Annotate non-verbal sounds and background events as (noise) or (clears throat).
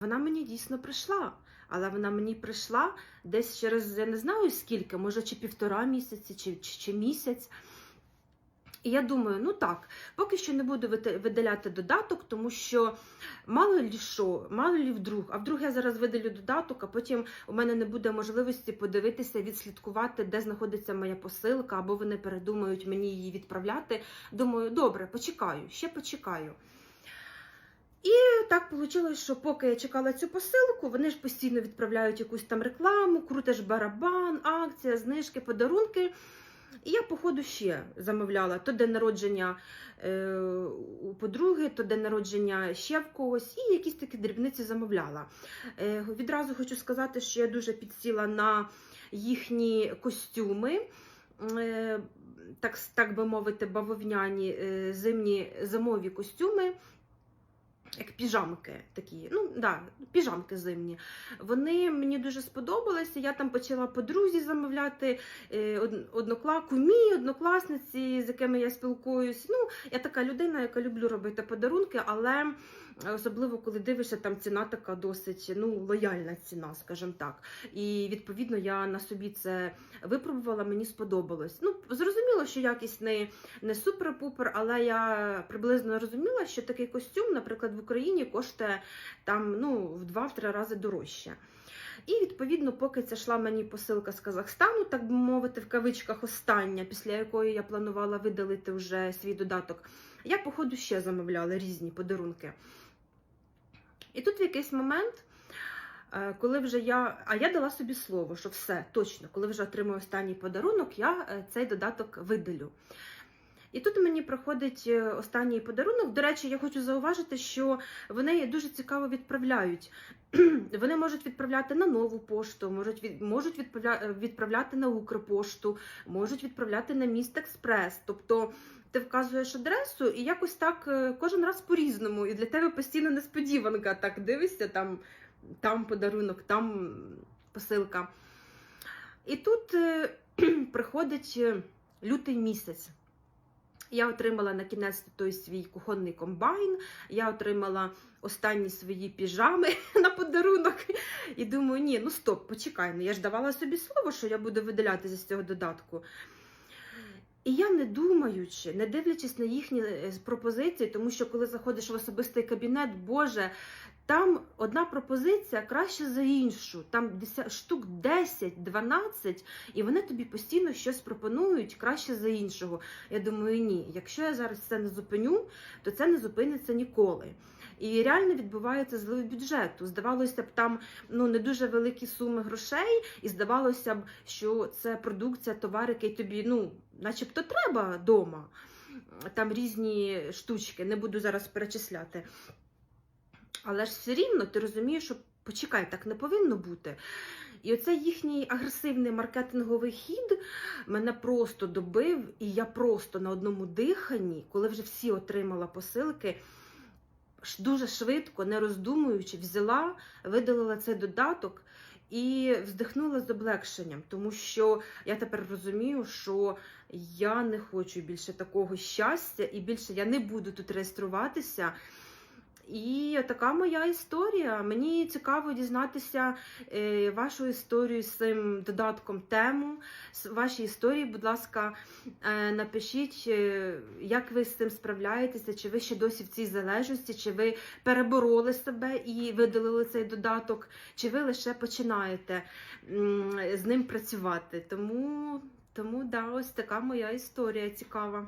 Вона мені дійсно прийшла, але вона мені прийшла десь через я не знаю скільки, може чи півтора місяці, чи, чи, чи місяць. І я думаю, ну так, поки що не буду видаляти додаток, тому що мало лі що, мало лі вдруг, а вдруг я зараз видалю додаток, а потім у мене не буде можливості подивитися, відслідкувати, де знаходиться моя посилка, або вони передумають мені її відправляти. Думаю, добре, почекаю, ще почекаю. І так вийшло, що поки я чекала цю посилку, вони ж постійно відправляють якусь там рекламу, крутиш барабан, акція, знижки, подарунки. І я, походу, ще замовляла то день народження е, у подруги, то день народження ще в когось, і якісь такі дрібниці замовляла. Е, відразу хочу сказати, що я дуже підсіла на їхні костюми. Е, так, так би мовити, бавовняні е, зимні зимові костюми. Як піжамки такі, ну да, піжамки зимні. Вони мені дуже сподобалися. Я там почала подрузі замовляти е, од- однокла... кумі, однокласниці, з якими я спілкуюсь. Ну, я така людина, яка люблю робити подарунки, але особливо коли дивишся, там ціна така досить ну, лояльна ціна, скажімо так. І відповідно я на собі це випробувала, мені сподобалось. Ну, зрозуміло, що якість не, не супер-пупер, але я приблизно розуміла, що такий костюм, наприклад, в Україні коштує там ну, в 2-3 рази дорожче. І відповідно, поки ця йшла мені посилка з Казахстану, так би мовити, в кавичках остання, після якої я планувала видалити вже свій додаток, я, походу, ще замовляла різні подарунки. І тут в якийсь момент, е, коли вже я. А я дала собі слово, що все, точно, коли вже отримую останній подарунок, я е, цей додаток видалю. І тут мені проходить е, останній подарунок. До речі, я хочу зауважити, що вони дуже цікаво відправляють. (clears throat) Вони можуть відправляти на нову пошту, можуть від, можуть відправля, відправляти на Укрпошту, можуть відправляти на міст Експрес. Тобто ти вказуєш адресу і якось так е, кожен раз по-різному. І для тебе постійно несподіванка. Так дивишся, там, там подарунок, там посилка. І тут е, (clears throat) приходить е, лютий місяць. Я отримала на кінець той свій кухонний комбайн, я отримала останні свої піжами (laughs) на подарунок. І думаю, ні, ну стоп, почекай. Ну я ж давала собі слово, що я буду видалятися з цього додатку. І я не думаючи, не дивлячись на їхні е, пропозиції, тому що коли заходиш в особистий кабінет, Боже, там одна пропозиція краще за іншу, там штук 10-12, і вони тобі постійно щось пропонують краще за іншого. Я думаю, ні, якщо я зараз це не зупиню, то це не зупиниться ніколи. І реально відбувається злив бюджету. Здавалося б, там ну не дуже великі суми грошей, і здавалося б, що це продукція, товар, який тобі, ну, начебто, треба вдома. Там різні штучки, не буду зараз перечисляти. Але ж все рівно ти розумієш, що почекай, так не повинно бути. І оцей їхній агресивний маркетинговий хід мене просто добив, і я просто на одному диханні, коли вже всі отримала посилки, дуже швидко, не роздумуючи, взяла, видалила цей додаток і вздихнула з облегшенням, тому що я тепер розумію, що я не хочу більше такого щастя, і більше я не буду тут реєструватися. І така моя історія. Мені цікаво дізнатися е, вашу історію з цим додатком тему. Ваші історії, будь ласка, е, напишіть, е, як ви з цим справляєтеся, чи ви ще досі в цій залежності, чи ви перебороли себе і видалили цей додаток, чи ви лише починаєте з ним працювати. Тому, тому да, ось така моя історія цікава.